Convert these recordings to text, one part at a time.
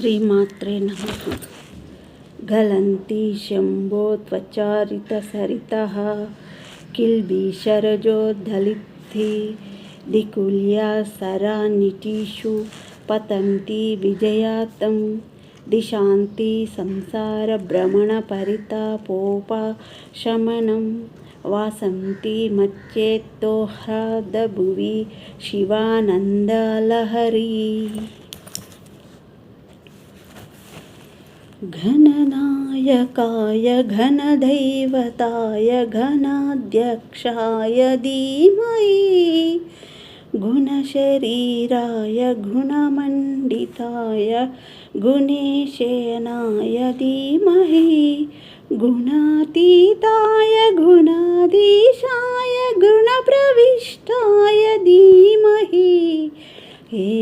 श्रीमात्रे नमः। गलन्ति शम्भो त्वचारितसरितः। किल्बिशरजोद्धलित्थि दिकुल्या सरानिटिषु पतन्ति विजयातं। दिशान्ति संसारभ्रमणपरितापोपशमनं वासन्ति मच्चेत्तोह्लादभुवि शिवानन्दलहरी घननायकाय घनदैवताय घनाध्यक्षाय धीमहि गुणशरीराय गुणमण्डिताय गुणेशयनाय धीमहि गुणातीताय गुणाधीशाय गुणप्रविष्टाय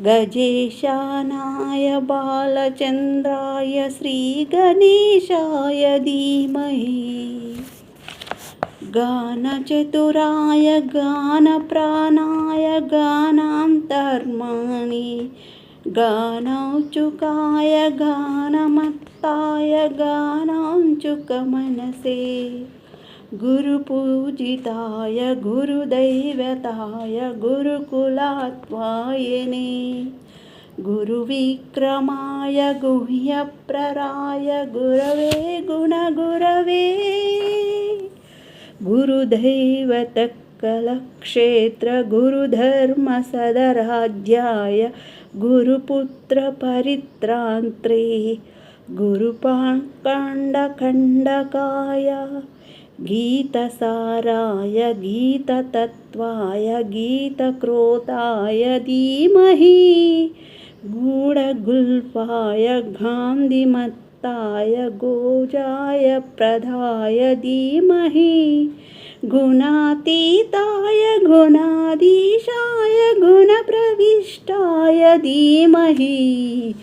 गजेशानाय बालचन्द्राय श्रीगणेशाय धीमहि गानचतुराय गानप्राणाय गानान्तर्माणि गानौचुकाय गानमत्ताय गानाञ्चुकमनसे गुरुपूजिताय गुरुदैवताय गुरुकुलात्वायने गुरुविक्रमाय गुह्यप्रराय गुरवे गुणगुरवे गुरुदैवतकलक्षेत्र गुरुधर्मसदराध्याय गुरुपुत्रपरित्रान्त्रे गुरुपाण्डखण्डकाय गीतसाराय गीततत्त्वाय गीतक्रोधाय धीमहि। गूढगुल्पाय गान्धिमत्ताय गोजाय प्रदाय धीमहि। गुणातीताय गुणाधीशाय गुणप्रविष्टाय धीमहि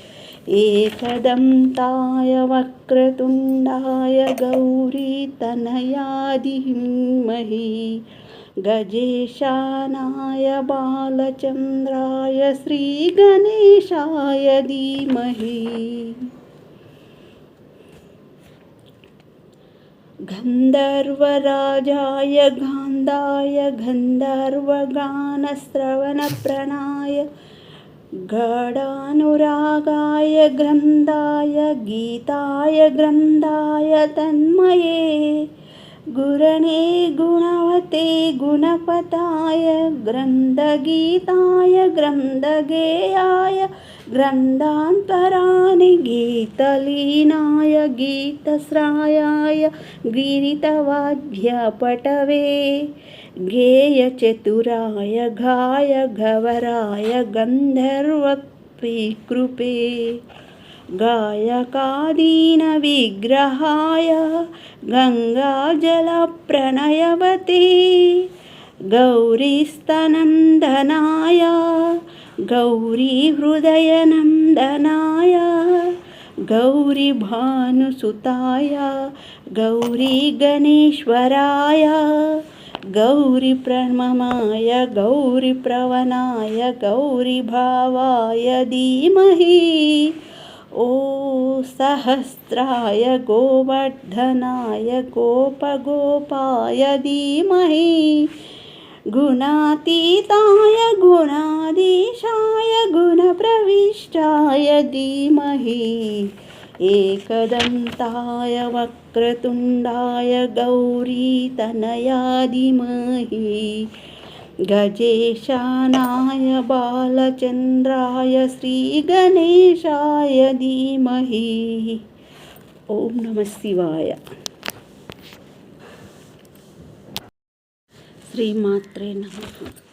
एकदन्ताय वक्रतुण्डाय गौरीतनया धीमहि गजेशानाय बालचन्द्राय श्रीगणेशाय धीमहि। गन्धर्वराजाय गान्धाय गन्धर्वगानश्रवणप्रणाय गडानुरागाय ग्रन्थाय गीताय ग्रन्थाय तन्मये गुरणे गुणवते गुणपताय ग्रन्थगीताय ग्रन्थगेयाय ग्रन्थान्तराणि गीतलीनाय गीतश्रायाय गिरितवाद्यपटवे गेयचतुराय घाय घवराय गन्धर्वत्विकृपे गायकादीनविग्रहाय गङ्गाजलप्रणयवते गौरीस्तनन्दनाय गौरीहृदयनन्दनाय गौरीभानुसुताय गौरीगणेश्वराय गौरीप्रममाय गौरीप्रवणाय गौरीभावाय धीमहि ओ सहस्राय गोवर्धनाय गोपगोपाय धीमहि गुणातीताय गुणाधीशाय गुणप्रविष्टाय धीमहि एकदन्ताय वक्रतुण्डाय गौरीतनया धीमहि गजेशानाय बालचन्द्राय श्रीगणेशाय धीमहि। ॐ नमः शिवाय। श्रीमात्रे नमः।